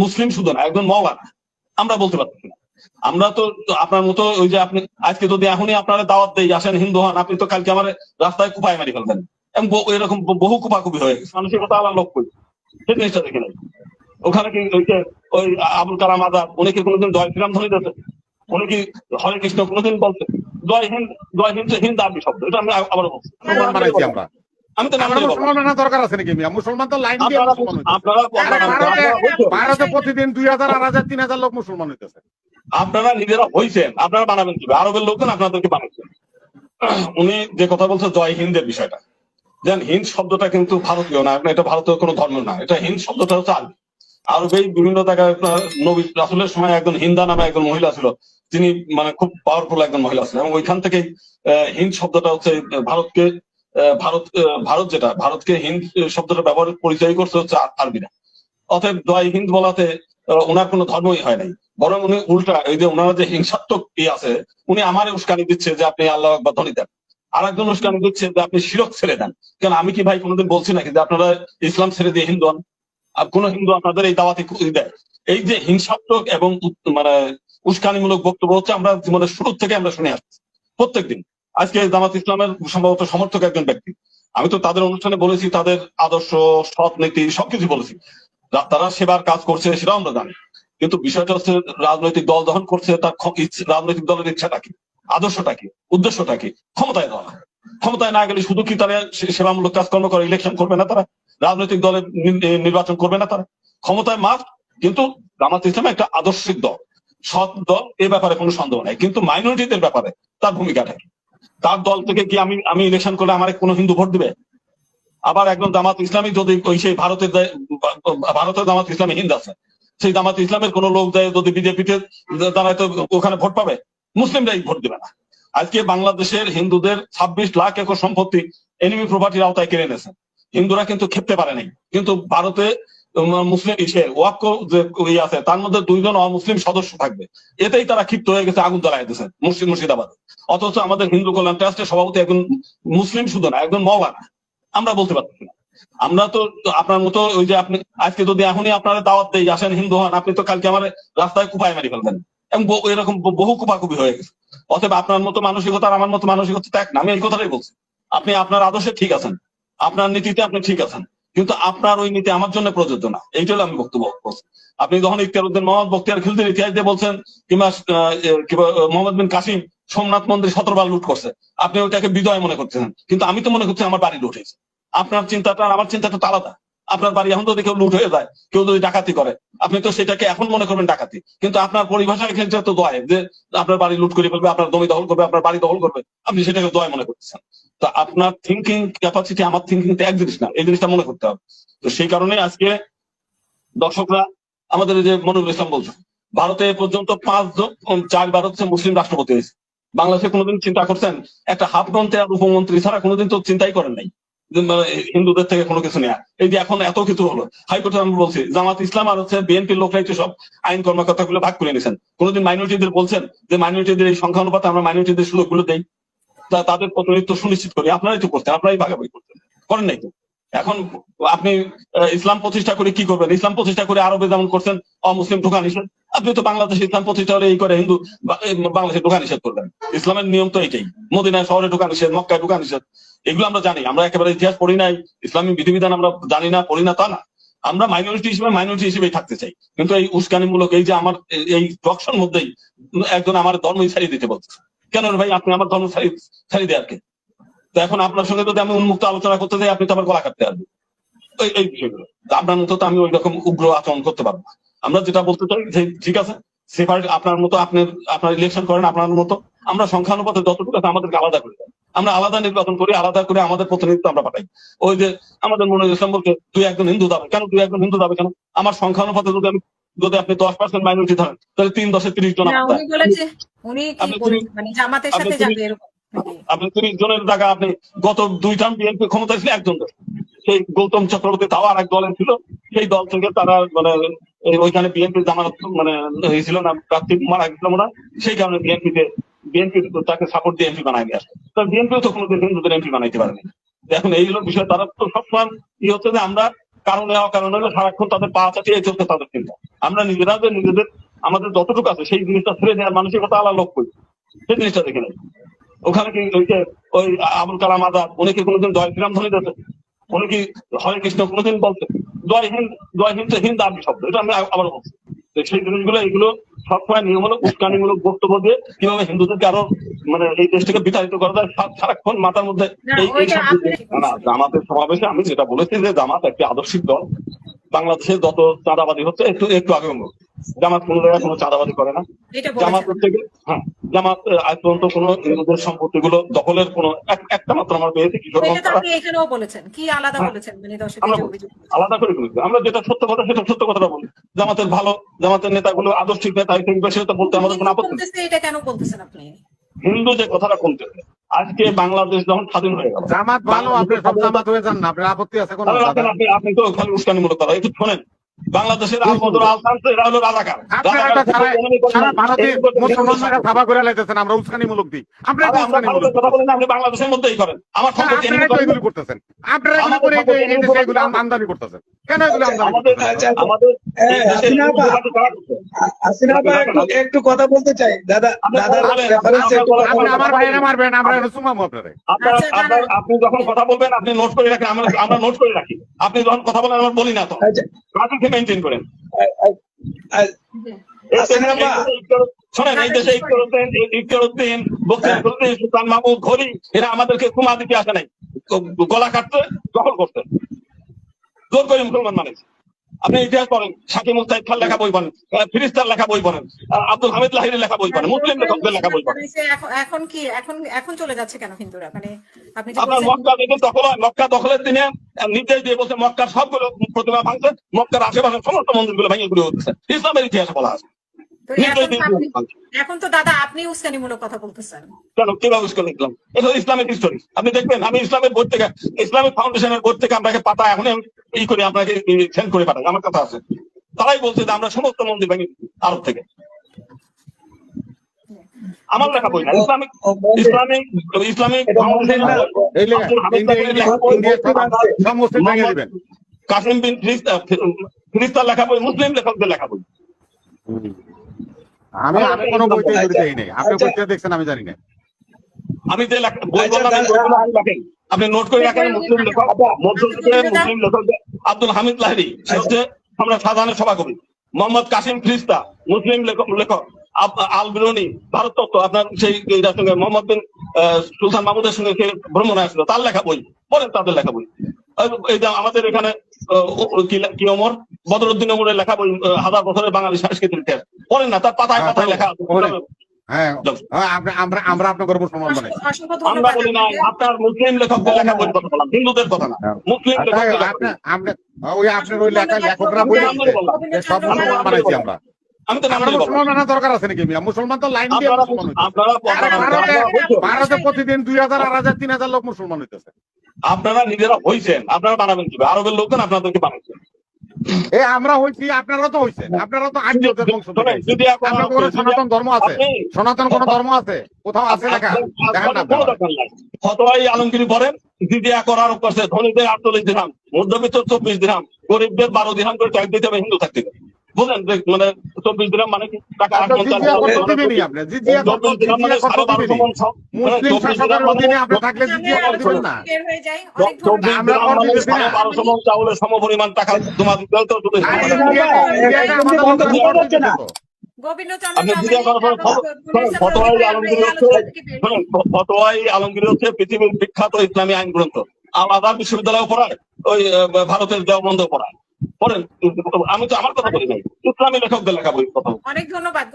মুসলিম শুধু না একজন মওলানা। আমরা বলতে পারতেছি না। আমরা তো আপনার মতো ওই যে আপনি আজকে যদি এখনই আপনারা দাওয়াত দেই আসেন হিন্দু হন, আপনি তো কালকে আমার রাস্তায় কুপায় মারি ফেলবেন। এবং এরকম বহু কুপাকুপি হয়ে গেছে। মানুষের কথা আল্লাহ লোক কই সেই জিনিসটা দেখে নাই। ওখানে কি ওই যে ওই আবুল কালাম আজাদ, উনি কি কোনোদিন জয় শ্রীরাম ধ্বনি দিয়েছে? উনি কি হরে কৃষ্ণ কোনোদিন বলছে? জয় হিন্দ জয় হিন্দ হিন্দ আরবি শব্দ। এটা আমি আবার বলছি। আমি তো। মুসলমান দরকার আছে নাকি মুসলমান তো লাইন দিয়ে ভারতে প্রতিদিন দুই হাজার আড়াই হাজার তিন হাজার লোক মুসলমান হইতেছে। আপনারা নিজেরা হইছেন। আপনারা বানাবেন কি আরবের লোকজন আপনাদেরকে বানাচ্ছেন। উনি যে কথা বলছে জয় হিন্দের বিষয়টা। যেন হিন্দ শব্দটা কিন্তু ভারতীয় না। এটা ভারতীয় কোনো ধর্ম না। এটা হিন্দ শব্দটা হচ্ছে আরবি। আরবেই বিভিন্ন জায়গায় আপনার নবী রাসুলের সময় একজন হিন্দা নামে একজন মহিলা ছিল। তিনি মানে খুব পাওয়ারফুল একজন মহিলা ছিলেন। এবং ওইখান থেকে হিন্দ শব্দটা হচ্ছে ভারতকে ভারত ভারত যেটা, ভারতকে হিন্দ শব্দটা ব্যবহার পরিচয় করছে হচ্ছে আরবিরা অতএব জয় হিন্দ বলাতে ওনার কোনো ধর্মই হয় নাই। বরং উনি উল্টা, এই যে ওনারা যে হিংসাত্মক ই আছে, উনি আমার উস্কানি দিচ্ছে যে আপনি আল্লাহ আকবার ধ্বনি দেন। আর একজন উস্কানি দিচ্ছে যে আপনি শিরক ছেড়ে দেন। কেন, আমি কি ভাই কোনোদিন বলছি নাকি যে আপনারা ইসলাম ছেড়ে দিয়ে হিন্দু হন? কোন হিন্দু আপনাদের এই দাওয়াতে দেয়? এই যে হিংসাত্মক এবং মানে উস্কানিমূলক বক্তব্য হচ্ছে আমরা জীবনের শুরু থেকে আমরা শুনে আসছি। প্রত্যেকদিন। আজকে জামাত ইসলামের সম্ভবত সমর্থক একজন ব্যক্তি। আমি তো তাদের অনুষ্ঠানে বলেছি, তাদের আদর্শ, সৎ নীতি সবকিছু বলেছি। তারা সেবার কাজ করছে সেটাও আমরা জানি। কিন্তু বিষয়টা হচ্ছে, রাজনৈতিক দল যখন করছে, তার রাজনৈতিক দলের ইচ্ছাটা কি? আদর্শটা কি? উদ্দেশ্যটা কি? ক্ষমতায় দেওয়া ক্ষমতায় না গেলে শুধু কি তারা সেবামূলক কাজকর্ম করে ইলেকশন করবে না তারা? রাজনৈতিক দলের নির্বাচন করবে না তারা? ক্ষমতায় মাস্ট কিন্তু জামাত ইসলাম একটা আদর্শিক দল। সৎ দল, এ ব্যাপারে কোনো সন্দেহ নাই। কিন্তু মাইনরিটিদের ব্যাপারে তার ভূমিকাটা কি তার দল থেকে কি আমি আমি ইলেকশন করলে আমার কোনো হিন্দু ভোট দিবে? আবার একজন জামাত ইসলামী যদি ওই সেই ভারতের ভারতের জামাত ইসলামী হিন্দ আছে, সেই জামাত ইসলামের কোন লোক যায় যদি বিজেপিতে দাঁড়ায় তো ওখানে ভোট পাবে? মুসলিমরাই ভোট দিবে না। আজকে বাংলাদেশের হিন্দুদের ছাব্বিশ লাখ একর সম্পত্তি এনিমি প্রপার্টির আওতায় কেড়ে নিয়েছে হিন্দুরা কিন্তু খেপতে পারে নাই কিন্তু ভারতে মুসলিম ওয়াক্য যে ইয়ে আছে, তার মধ্যে দুইজন অমুসলিম সদস্য থাকবে। এতেই তারা ক্ষিপ্ত হয়ে গেছে, আগুন জ্বালায় দিয়েছে মুসলিম মুর্শিদাবাদে। অথচ আমাদের হিন্দু কল্যাণ ট্রাস্টের সভাপতি একজন মুসলিম শুধু না, একজন মওলানা আমরা বলতে পারছি না। আমরা তো আপনার মতো ওই যে আপনি আজকে যদি এখনই আপনারা দাওয়াত দেই, আসেন হিন্দু হন, আপনি তো কালকে আমার রাস্তায় কুপায় মারি ফেলবেন। এবং এরকম বহু কুপাকুপি হয়ে গেছে। অতএব আপনার মতো মানসিকতা আমার মতো মানসিকতা তো এক না, আমি এই কথাটাই বলছি। আপনি আপনার আদর্শে ঠিক আছেন। আপনার নীতিতে আপনি ঠিক আছেন। কিন্তু আপনার ওই নীতি আমার জন্য প্রযোজ্য না। এইটা আমি বক্তব্য আপনি যখন ইখতিয়ার উদ্দিন মোহাম্মদ বক্তিয়ার খিলজির ইতিহাস দিয়ে বলছেন, কিংবা মোহাম্মদ বিন কাসিম সোমনাথ মন্দির সতেরোবার লুট করছে, আপনি ওইটাকে বিজয় মনে করতেছেন। কিন্তু আমি তো মনে করছি আমার বাড়ি লুট হয়েছে। আপনার চিন্তাটা আমার চিন্তাটা তো আলাদা। আপনার বাড়ি এখন যদি কেউ লুট হয়ে যায়, কেউ যদি ডাকাতি করে, আপনি তো সেটাকে এখন মনে করবেন ডাকাতি। কিন্তু আপনার পরিভাষায় ক্ষেত্রে তো দয় যে আপনার বাড়ি লুট করে ফেলবে, আপনার জমি দখল করবে, আপনার বাড়ি দখল করবে, আপনি সেটাকে দয় মনে করতেছেন। তো আপনার থিঙ্কিং ক্যাপাসিটি আমার থিঙ্কিং তো এক জিনিস না, এই জিনিসটা মনে করতে হবে। তো সেই কারণে আজকে দর্শকরা আমাদের যে মনিরুল ইসলাম বলছে, ভারতে পর্যন্ত পাঁচ চারবার হচ্ছে মুসলিম রাষ্ট্রপতি হয়েছে। বাংলাদেশে কোনোদিন চিন্তা করছেন, একটা হাফ মন্ত্রী আর উপমন্ত্রী ছাড়া কোনোদিন তো চিন্তাই করেন নাই। মানে হিন্দুদের থেকে কোনো কিছু নেয়া। এই যে এখন এত কিছু হলো, হাইকোর্টে আমি বলছি, জামাত ইসলাম আর হচ্ছে বিএনপির লোকরাই তো সব আইন কর্মকর্তা ভাগ করে নিয়েছেন। কোনোদিন মাইনরিটিদের বলছেন যে মাইনরিটিদের এই সংখ্যা অনুপাতে আমরা মাইনরিটিদের সুযোগগুলো দেই। তাদের প্রতিনিধিত্ব সুনিশ্চিত করি। আপনারাই তো করতেন, আপনারাই ভাগাভাগি করতেন। করেন নাই তো। এখন আপনি ইসলাম প্রতিষ্ঠা করে কি করবেন? ইসলাম প্রতিষ্ঠা করে আরবে যেমন করছেন, অমুসলিম ঢোকা নিষেধ। আপনি তো বাংলাদেশ ইসলাম প্রতিষ্ঠা করে এই করে হিন্দু বাংলাদেশে ঢোকা নিষেধ করবেন। ইসলামের নিয়ম তো এটাই। মদিনায় শহরে ঢোকা নিষেধ, মক্কায় ঢোকা নিষেধ, এগুলো আমরা জানি। আমরা একেবারে ইতিহাস পড়ি নাই, ইসলামী বিধিবিধান আমরা জানি না, পড়ি না তা না। আমরা মাইনরিটি হিসেবে মাইনরিটি হিসেবেই থাকতে চাই। কিন্তু এই উস্কানিমূলক এই যে আমার, এই- টকশন মধ্যেই একজন আমার ধর্মই ছাড়িয়ে দিতে বলছে কেন ভাই? আপনি আমার ধর্ম ছাড়িয়ে দেয় আর কি তো এখন আপনার সঙ্গে যদি আমি উন্মুক্ত আলোচনা করতে যাই, আপনি তো আবার গলা কাটতে পারবেন। এই এই বিষয়গুলো। আপনার মতো তো আমি ওই রকম উগ্র আচরণ করতে পারব আমরা যেটা বলতে চাই, যে ঠিক আছে সেপারেট আপনার মতো আপনি আপনার ইলেকশন করেন, আপনার মতো আমরা সংখ্যানুপাতে যতটুকু আছে আমাদেরকে আলাদা করে দেন। আমরা আলাদা নির্বাচন করি, আলাদা করে আমাদের প্রতিনিধিত্ব আমরা পাঠাই। ওই যে আমাদের মনে ইসলাম বলতে দুই একজন হিন্দু যাবে কেন দুই একজন হিন্দু যাবে কেন? আমার সংখ্যানুপাতে যদি আমি যদি আপনি দশ পার্সেন্ট মাইনরিটি ধরেন তাহলে তিন দশে তিরিশ জন আপনি মানে আপনি তিরিশ জনের জায়গা আপনি গত দুই টার্ম বিএনপি ক্ষমতা ছিল একজন সেই গৌতম চক্রবর্তী তাও আর এক দলের ছিল। সেই দল থেকে তারা মানে ওইখানে বিএনপি জামানত মানে হয়েছিল না প্রার্থী মারা গেছিল না সেই কারণে বিএনপিতে বিএনপি তাকে সাপোর্ট দিয়ে এমপি বানায় নিয়ে আসে তো বিএনপিও তো কোনোদিন হিন্দুদের এমপি বানাইতে পারেনি। এখন এই হলো বিষয়। তারা তো সবসময় কি হচ্ছে যে আমরা কারণে অকারণে হলে সারাক্ষণ তাদের পা চাটিয়ে চলতে তাদের চিন্তা আমরা নিজেরা যে নিজেদের, আমাদের যতটুকু আছে, সেই জিনিসটা ছেড়ে দেওয়ার মানসিকতা আলাদা লোক করি। সেই জিনিসটা দেখে নেই। ওখানে কি ওই যে, ওই আবুল কালাম আজাদ, উনি কি কোনোদিন জয় শ্রীরাম ধ্বনি দিয়েছে? উনি কি হরে কৃষ্ণ কোনোদিন বলতেন জয় হিন্দ জয় হিন্দ হিন্দ আমি শব্দ, এটা আমি আবার বলছি। সেই জিনিসগুলো এগুলো সবসময় নিয়মূলক উস্কানিমূলক বক্তব্য দিয়ে কীভাবে হিন্দুদেরকে আরও মানে এই দেশটাকে বিতাড়িত করা যায় সারাক্ষণ মাথার মধ্যে এই জামাতের সমাবেশে আমি যেটা বলেছি যে জামাত একটি আদর্শিক দল। বাংলাদেশে যত চাঁদাবাদী হচ্ছে একটু একটু আগে। জামাত কোনো জায়গায় কোনো চাঁদাবাদী করে না। জামাত হচ্ছে হ্যাঁ জামাত আজ পর্যন্ত কোনো হিন্দুদের সম্পত্তি গুলো দখলের কোনো একটা মাত্র আমার পেয়েছি কিশোর এখানেও বলেছেন। কি আলাদা হ্যাঁ। বলেছেন? মানে আলাদা করে বলি আমরা যেটা সত্য কথা সেটা সত্য কথাটা বলি। জামাতের ভালো জামাতের নেতাগুলো আদর্শিক নেতা থাকবে সেটা বলতে আমাদের কোনো আপত্তি এটা কেন বলতেছেন আপনি? হিন্দু যে কথাটা কমতেছে আজকে বাংলাদেশ যখন স্বাধীন হয়ে গেল। জামাত ভালো আপনি সব জামাত হয়ে যান না আপনার আপত্তি আছে কোনো আপনি আপনি আপনি তো খালি উস্কানিমূলক কথা। একটু শোনেন বাংলাদেশের এরা হলো রাজাকার। করে লাইতেছেন আমরা উস্কানিমূলক দিই। আমরা কথা বলি না আপনি বাংলাদেশের মধ্যেই করেন। আমার সম্পর্কে করতেছেন। আপনারা আমদানি করতেছেন? কেন এগুলো আমাদের করতেছেন? আচ্ছা, আচ্ছা। আমাদের হ্যাঁ, একটু একটু কথা বলতে চাই। দাদা আপনি আমার ভাইয়েরা মারবেন আমরা সুমাম আপনারে আপনার আচ্ছা। আপনি যখন কথা বলবেন আপনি নোট করে রাখেন আমরা আমরা নোট করে রাখি। আপনি যখন কথা বলেন আমরা বলি না তো। আচ্ছা। মেনটেন করেন। আ- আ- আ- এই দেশে হাসিনা আপা। এই দেশে- শোনেন এই দেশে ইকরুদ্দিন ইকরুদ্দিন সুলতান মাহমুদ ঘড়ি এরা আমাদেরকে কুমা দিতে আসে নাই। গলা কাটতে দখল করতে। জোর করে মুসলমান মানে। আপনি ইতিহাস পড়েন শাকিব মুস্তাহিদ খান লেখা বই পড়েন ফিরিস্তার লেখা বই পড়েন আব্দুল হামিদ লাহিরের লেখা বই পড়েন মুসলিম লেখকদের লেখা বই পড়েন। এখন- কি এখন এখন চলে যাচ্ছে কেন হিন্দুরা? মানে আপনি আপনার মক্কা দেখুন দখল হয় মক্কা দখলের দিনে নির্দেশ দিয়ে বলছে মক্কার সবগুলো প্রতিমা ভাঙছে মক্কার আশেপাশে সমস্ত মন্দিরগুলো ভেঙে ঘুরে হচ্ছে ইসলামের ইতিহাস বলা আছে। এখন তো দাদা আপনি উস্কানিমূলক কথা বলতেছেন। কেন কীভাবে উস্কানি দিলাম এটা ইসলামিক হিস্টোরি আপনি দেখবেন আমি ইসলামের বই থেকে ইসলামিক ফাউন্ডেশনের বই থেকে আপনাকে পাতা এখন ই করে আপনাকে সেন্ড করে পাঠাই। আমার কথা আছে। তারাই বলছে যে আমরা সমস্ত মন্দির ভেঙে আরব থেকে। আমার লেখা বই না। Islamic Islamic Islamic Kasim bin ফিরিস্তার লেখা বই মুসলিম লেখকদের লেখা বই। আমি আমি কোনো বইতে আচ্ছা, নাই। আপনি আচ্ছা। দেখছেন আমি জানি না। আমি যে বই আচ্ছা, বললাম বইগুলো আপনি নোট করে রাখেন মুসলিম লেখক মুসলিম লেখক আব্দুল হামিদ লাহিড়ি সে হচ্ছে আমরা সাধারণ সভাকবি। মোহাম্মদ কাসিম ফিরিস্তা মুসলিম লেখক লেখক। আল বিরুনি ভারত তত্ত্ব আপনার সেই এটার সঙ্গে মোহাম্মদ বিন আহ, সুলতান মাহমুদের সঙ্গে সে ভ্রমণে আসছিল তার লেখা বই পড়েন তাদের লেখা বই। এই যে আমাদের এখানে কি অমর বদরুদ্দিন অমরের লেখা বই হাজার বছরের বাঙালি সাংস্কৃতিক ইতিহাস। পড়েন না তার পাতায় পাতায় লেখা আছে। হ্যাঁ হ্যাঁ, আমরা বানাই বলি না আপনার মুসলিম লেখকদের লেখা বই কথা বললাম হিন্দুদের কথা না। মুসলিম আচ্ছা, লেখকদের লেখা আপনার বই। আপনি ওই আপনার ওই লেখা লেখকরা বই সব বানাইছি আমরা। আমি তো মুসলমান দরকার আছে নাকি মুসলমান তো লাইন দিয়ে ভারতে প্রতিদিন দুই হাজার আড়াই হাজার তিন হাজার লোক মুসলমান হইতেছে। আপনারা নিজেরা হইছেন আপনারা বানাবেন কি আরবের লোকজন আপনাদেরকে বানাচ্ছেন এ আমরা হইছি আপনারা তো হইছেন। আপনারা তো আর্যদের বংশ থেকে শোনেন, আইছেন। যদি আপনার কোনো সনাতন ধর্ম আছে? সনাতন কোন ধর্ম আছে? কোথাও আছে লেখা দেখেন না ফতোয়াই আলমগিরি পড়েন দিদিয়া করার করছে ধনীদের আটচল্লিশ দিনাম মধ্যবিত্ত চব্বিশ দিনাম গরিবদের বারো দিনাম করে ট্যাক্স দিতে হবে হিন্দু থাকতে। বুঝলেন মানে চব্বিশ দিনাম মানে টাকা মানে বারোশো মন। মানে মানে- হয়ে মানে মন চাউলের সমপরিমাণ টাকা তোমার দিতেও তো শুধু- আরে জিজিয়া- জিজিয়াটা এরকম আমাদের বন্ধ লোকের করা কর যাচ্ছে না। দিতেছে তো। গোবিন্দচন্দ্র আপনি চৌধুরী, জিজ্ঞাসা করার পরে তারপর গুণেশ্বর ফতোয়াই চৌধুরী, আমরা আলমগীর হচ্ছে পৃথিবীর বিখ্যাত ইসলামী আইন গ্রন্থ আলাদা বিশ্ববিদ্যালয়ে পড়ায় ওই ভারতের দেওবন্ধ পড়ায় পড়েন আমি তো আমার কথা বলি নাই। ইসলামী লেখকদের লেখা বই কথা অনেক ধন্যবাদ।